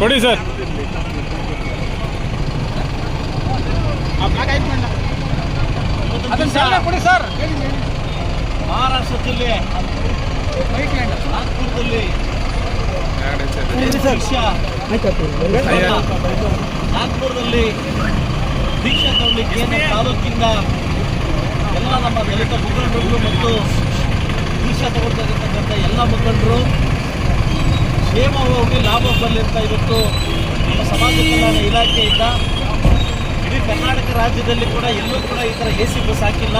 ಕೊಡಿ ಸರ್. ಕೊಡಿ ಸರ್. ಮಹಾರಾಷ್ಟ್ರ ಜಿಲ್ಲೆ ನಾಗ್ಪುರದಲ್ಲಿ ನಾಗ್ಪುರದಲ್ಲಿ ದೀಕ್ಷಾ ತಗೊಳ್ಳಿಕ್ಕೆ ನಮ್ಮ ತಾಲೂಕಿಂದ ಎಲ್ಲ ನಮ್ಮ ದಲಿತ ಮುಖಂಡರು ಮತ್ತು ದೀಕ್ಷಾ ತಗೊಳ್ತಕ್ಕಂಥ ಎಲ್ಲ ಮುಖಂಡರು ಕ್ಷೇಮವಾಗಿ ಲಾಭ ಬರಲಿ ಅಂತ ಇವತ್ತು ನಮ್ಮ ಸಮಾಜ ಕಲ್ಯಾಣ ಇಲಾಖೆಯಿಂದ ಇಡೀ ಕರ್ನಾಟಕ ರಾಜ್ಯದಲ್ಲಿ ಕೂಡ ಎಲ್ಲೂ ಕೂಡ ಈ ಥರ ಎ ಸಿ ಬಸ್ ಹಾಕಿಲ್ಲ.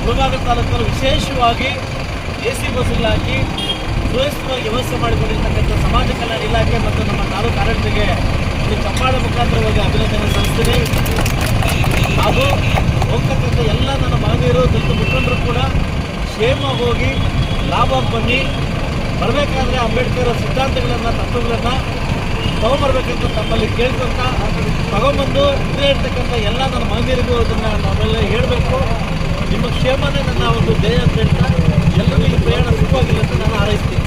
ಮುಳಬಾಗ ತಾಲೂಕಲ್ಲಿ ವಿಶೇಷವಾಗಿ ಎ ಸಿ ಬಸ್ಗಳು ಹಾಕಿ ಸುವ್ಯವಸ್ಥಿತವಾಗಿ ವ್ಯವಸ್ಥೆ ಮಾಡಿಕೊಂಡಿರ್ತಕ್ಕಂಥ ಸಮಾಜ ಕಲ್ಯಾಣ ಇಲಾಖೆ ಮತ್ತು ನಮ್ಮ ತಾಲೂಕು ಆಡಳಿತಗೆ ಇಲ್ಲಿ ಚಪ್ಪಾಳ ಮುಖಾಂತರವಾಗಿ ಅಭಿನಂದನೆ ಸಲ್ಲಿಸ್ತೀನಿ. ಹಾಗೂ ಹೋಗ್ತಕ್ಕಂಥ ಎಲ್ಲ ನನ್ನ ಮಹನೀಯರು ದಲಿತ ಮುಖಂಡರು ಕೂಡ ಕ್ಷೇಮ ಹೋಗಿ ಲಾಭ ಬನ್ನಿ. ಬರಬೇಕಾದ್ರೆ ಅಂಬೇಡ್ಕರ್ ಸಿದ್ಧಾಂತಗಳನ್ನು, ತತ್ವಗಳನ್ನು ತಗೊಂಬರ್ಬೇಕಂತ ತಮ್ಮಲ್ಲಿ ಕೇಳ್ಕೊಂತ ತಗೊಂಬಂದು ಇದೇ ಇರ್ತಕ್ಕಂಥ ಎಲ್ಲ ನನ್ನ ಮಹಿಳೆಯರಿಗೂ ಅದನ್ನು ನಾವೆಲ್ಲ ಹೇಳಬೇಕು. ನಿಮ್ಮ ಕ್ಷೇಮನೇ ನನ್ನ ಒಂದು ಧ್ಯೇಯ ಅಂತ ಹೇಳ್ತಾ ಎಲ್ಲರೂ ಈ ಪ್ರಯಾಣ ಸುಖವಾಗಿಲ್ಲ ಅಂತ ನಾನು ಹಾರೈಸ್ತೀನಿ.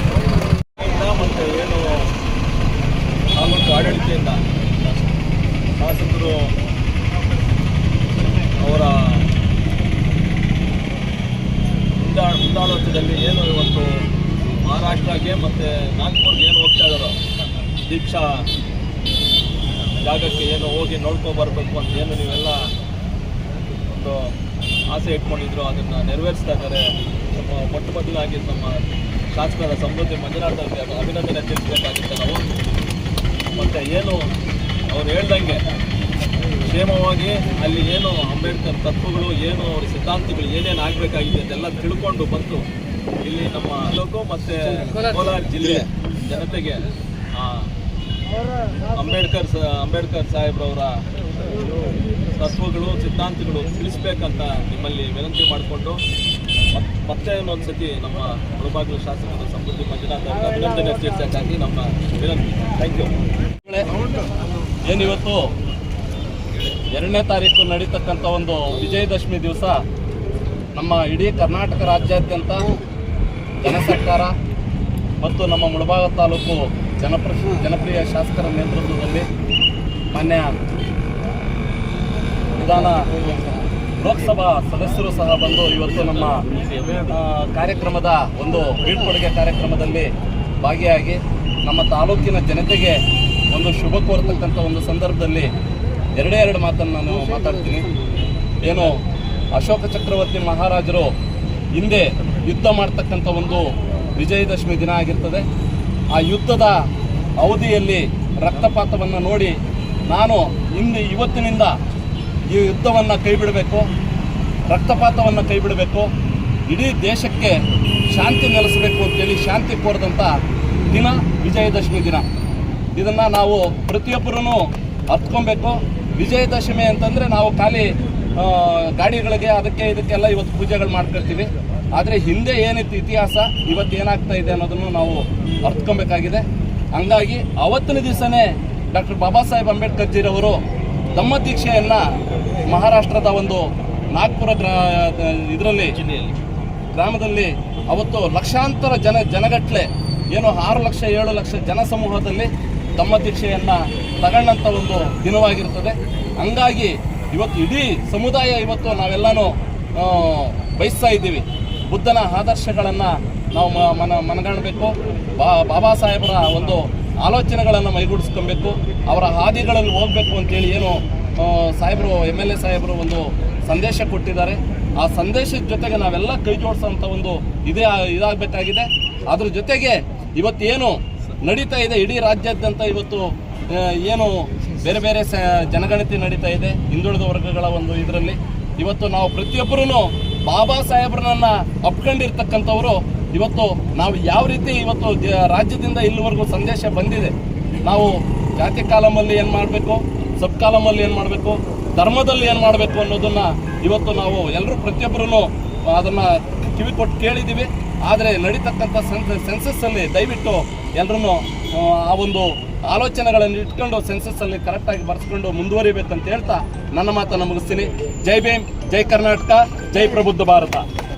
ಮತ್ತು ಏನು ತಾಲೂಕು ಆಡಳಿತದಿಂದ ಶಾಸಕರು ಅವರ ಮುಂದಾ ಮುಂದಾಳತ್ವದಲ್ಲಿ ಏನು ಇವತ್ತು ಮಹಾರಾಷ್ಟ್ರಕ್ಕೆ ಮತ್ತು ನಾಗ್ಪುರ್ಗೆ ಏನು ಹೋಗ್ತಾ ಇದ್ದಾರೋ ದೀಕ್ಷಾ ಜಾಗಕ್ಕೆ ಏನು ಹೋಗಿ ನೋಡ್ಕೊಬರ್ಬೇಕು ಅಂತ ಏನು ನೀವೆಲ್ಲ ಒಂದು ಆಸೆ ಇಟ್ಕೊಂಡಿದ್ರು ಅದನ್ನು ನೆರವೇರಿಸ್ತಾ ಇದ್ದಾರೆ. ನಮ್ಮ ಮೊಟ್ಟ ಮೊದಲಾಗಿ ನಮ್ಮ ಶಾಸಕರ ಸಮೃದ್ಧಿ ಮಂಜುನಾಥ್ ಅವರಿಗೆ ಅದು ಅಭಿನಂದನೆ ತಿಳಿಸಬೇಕಾಗಿತ್ತು. ನಾವು ಮತ್ತು ಏನು ಅವ್ರು ಹೇಳ್ದಂಗೆ ಕ್ಷೇಮವಾಗಿ ಅಲ್ಲಿ ಏನು ಅಂಬೇಡ್ಕರ್ ತತ್ವಗಳು, ಏನು ಅವ್ರ ಸಿದ್ಧಾಂತಗಳು ಏನೇನು ಆಗಬೇಕಾಗಿದೆ ಅದೆಲ್ಲ ತಿಳ್ಕೊಂಡು ಬಂದು ಇಲ್ಲಿ ನಮ್ಮ ತಾಲೂಕು ಮತ್ತು ಕೋಲಾರ ಜಿಲ್ಲೆ ಜನತೆಗೆ ಅಂಬೇಡ್ಕರ್ ಅಂಬೇಡ್ಕರ್ ಸಾಹೇಬ್ರವರ ತತ್ವಗಳು, ಸಿದ್ಧಾಂತಗಳು ತಿಳಿಸ್ಬೇಕಂತ ನಿಮ್ಮಲ್ಲಿ ವಿನಂತಿ ಮಾಡಿಕೊಂಡು ಮತ್- ಮತ್ತೆ ಇನ್ನೊಂದು ಸತಿ ನಮ್ಮ ಮುಳಬಾಗಿಲು ಶಾಸಕರು ಸಮೃದ್ಧಿ ಮಂಜುನಾಥ್ ಅವರ ಅಭಿನಂದನೆ ತೀರ್ಸಕ್ಕಾಗಿ ನಮ್ಮ ವಿನಂತಿ. ಥ್ಯಾಂಕ್ ಯು ಏನಿವತ್ತು? ಎರಡನೇ ತಾರೀಕು ನಡೀತಕ್ಕಂಥ ಒಂದು ವಿಜಯದಶಮಿ ದಿವಸ ನಮ್ಮ ಇಡೀ ಕರ್ನಾಟಕ ರಾಜ್ಯಾದ್ಯಂತ ಜನ ಸರ್ಕಾರ ಮತ್ತು ನಮ್ಮ ಮುಳಬಾಗ ತಾಲೂಕು ಜನಪ್ರ, ಜನಪ್ರಿಯ ಶಾಸಕರ ನೇತೃತ್ವದಲ್ಲಿ ಮಾನ್ಯ ವಿಧಾನ ಲೋಕಸಭಾ ಸದಸ್ಯರು ಸಹ ಬಂದು ಇವತ್ತು ನಮ್ಮ ಕಾರ್ಯಕ್ರಮದ ಒಂದು ಬೀಳ್ಕೊಡುಗೆ ಕಾರ್ಯಕ್ರಮದಲ್ಲಿ ಭಾಗಿಯಾಗಿ ನಮ್ಮ ತಾಲೂಕಿನ ಜನತೆಗೆ ಒಂದು ಶುಭ ಕೋರ್ತಕ್ಕಂಥ ಒಂದು ಸಂದರ್ಭದಲ್ಲಿ ಎರಡೇ ಎರಡು ಮಾತನ್ನು ನಾನು ಮಾತಾಡ್ತೀನಿ. ಏನು ಅಶೋಕ ಚಕ್ರವರ್ತಿ ಮಹಾರಾಜರು ಹಿಂದೆ ಯುದ್ಧ ಮಾಡ್ತಕ್ಕಂಥ ಒಂದು ವಿಜಯದಶಮಿ ದಿನ ಆಗಿರ್ತದೆ. ಆ ಯುದ್ಧದ ಅವಧಿಯಲ್ಲಿ ರಕ್ತಪಾತವನ್ನು ನೋಡಿ ನಾನು ಇಂದು ಇವತ್ತಿನಿಂದ ಈ ಯುದ್ಧವನ್ನು ಕೈಬಿಡಬೇಕು, ರಕ್ತಪಾತವನ್ನು ಕೈಬಿಡಬೇಕು, ಇಡೀ ದೇಶಕ್ಕೆ ಶಾಂತಿ ನೆಲೆಸಬೇಕು ಅಂತೇಳಿ ಶಾಂತಿ ಕೋರಿದಂಥ ದಿನ ವಿಜಯದಶಮಿ ದಿನ. ಇದನ್ನು ನಾವು ಪ್ರತಿಯೊಬ್ಬರೂ ಹತ್ಕೊಬೇಕು ವಿಜಯದಶಮಿ ಅಂತಂದರೆ ನಾವು ಖಾಲಿ ಗಾಡಿಗಳಿಗೆ ಅದಕ್ಕೆ ಇದಕ್ಕೆಲ್ಲ ಇವತ್ತು ಪೂಜೆಗಳು ಮಾಡ್ಕೊಳ್ತೀವಿ. ಆದರೆ ಹಿಂದೆ ಏನಿತ್ತು ಇತಿಹಾಸ, ಇವತ್ತು ಏನಾಗ್ತಾ ಇದೆ ಅನ್ನೋದನ್ನು ನಾವು ಅರ್ತ್ಕೊಬೇಕಾಗಿದೆ. ಹಂಗಾಗಿ ಅವತ್ತಿನ ದಿವಸನೇ ಡಾಕ್ಟರ್ ಬಾಬಾ ಸಾಹೇಬ್ ಅಂಬೇಡ್ಕರ್ ಜಿರವರು ತಮ್ಮ ದೀಕ್ಷೆಯನ್ನು ಮಹಾರಾಷ್ಟ್ರದ ಒಂದು ನಾಗ್ಪುರ ಇದರಲ್ಲಿ, ಗ್ರಾಮದಲ್ಲಿ ಅವತ್ತು ಲಕ್ಷಾಂತರ ಜನ ಜನಗಟ್ಟಲೆ ಏನು ಆರು ಲಕ್ಷ, ಏಳು ಲಕ್ಷ ಜನ ಸಮೂಹದಲ್ಲಿ ತಮ್ಮ ದೀಕ್ಷೆಯನ್ನು ತಗೊಂಡಂಥ ಒಂದು ದಿನವಾಗಿರ್ತದೆ. ಹಂಗಾಗಿ ಇವತ್ತು ಇಡೀ ಸಮುದಾಯ ಇವತ್ತು ನಾವೆಲ್ಲನೂ ಬಯಸ್ತಾ ಇದ್ದೀವಿ. ಬುದ್ಧನ ಆದರ್ಶಗಳನ್ನು ನಾವು ಮನ, ಮನಗಾಣಬೇಕು. ಬಾ, ಬಾಬಾ ಸಾಹೇಬರ ಒಂದು ಆಲೋಚನೆಗಳನ್ನು ಮೈಗೂಡಿಸ್ಕೊಬೇಕು. ಅವರ ಹಾದಿಗಳಲ್ಲಿ ಹೋಗಬೇಕು ಅಂತೇಳಿ ಏನು ಸಾಹೇಬರು, ಎಂ ಎಲ್ ಎ ಸಾಹೇಬರು ಒಂದು ಸಂದೇಶ ಕೊಟ್ಟಿದ್ದಾರೆ. ಆ ಸಂದೇಶದ ಜೊತೆಗೆ ನಾವೆಲ್ಲ ಕೈ ಜೋಡಿಸೋಂಥ ಒಂದು ಇದೇ, ಇದಾಗಬೇಕಾಗಿದೆ. ಅದ್ರ ಜೊತೆಗೆ ಇವತ್ತೇನು ನಡೀತಾ ಇದೆ ಇಡೀ ರಾಜ್ಯಾದ್ಯಂತ ಇವತ್ತು ಏನು ಬೇರೆ ಬೇರೆ ಜನಗಣತಿ ನಡೀತಾ ಇದೆ, ಹಿಂದುಳಿದ ವರ್ಗಗಳ ಒಂದು ಇದರಲ್ಲಿ. ಇವತ್ತು ನಾವು ಪ್ರತಿಯೊಬ್ಬರೂ ಬಾಬಾ ಸಾಹೇಬ್ರನ್ನ ಅಪ್ಕೊಂಡಿರ್ತಕ್ಕಂಥವ್ರು. ಇವತ್ತು ನಾವು ಯಾವ ರೀತಿ ಇವತ್ತು ರಾಜ್ಯದಿಂದ ಇಲ್ಲಿವರೆಗೂ ಸಂದೇಶ ಬಂದಿದೆ, ನಾವು ಜಾತಿ ಕಾಲಮಲ್ಲಿ ಏನು ಮಾಡಬೇಕು, ಸಬ್ ಕಾಲಮಲ್ಲಿ ಏನು ಮಾಡಬೇಕು, ಧರ್ಮದಲ್ಲಿ ಏನು ಮಾಡಬೇಕು ಅನ್ನೋದನ್ನ ಇವತ್ತು ನಾವು ಎಲ್ಲರೂ ಪ್ರತಿಯೊಬ್ಬರೂ ಅದನ್ನ ಕಿವಿ ಕೊಟ್ಟು ಕೇಳಿದ್ದೀವಿ. ಆದರೆ ನಡೀತಕ್ಕಂಥ ಸೆನ್ಸಸ್ ಅಲ್ಲಿ ದಯವಿಟ್ಟು ಎಲ್ಲರೂ ಆ ಒಂದು ಆಲೋಚನೆಗಳನ್ನು ಇಟ್ಕೊಂಡು ಸೆನ್ಸಸ್ ಅಲ್ಲಿ ಕರೆಕ್ಟಾಗಿ ಬರೆಸ್ಕೊಂಡು ಮುಂದುವರಿಬೇಕಂತ ಹೇಳ್ತಾ ನನ್ನ ಮಾತನ್ನು ಮುಗಿಸ್ತೀನಿ ಜೈ ಭೀಮ್, ಜೈ ಕರ್ನಾಟಕ, ಜೈ ಪ್ರಬುದ್ಧ ಭಾರತ.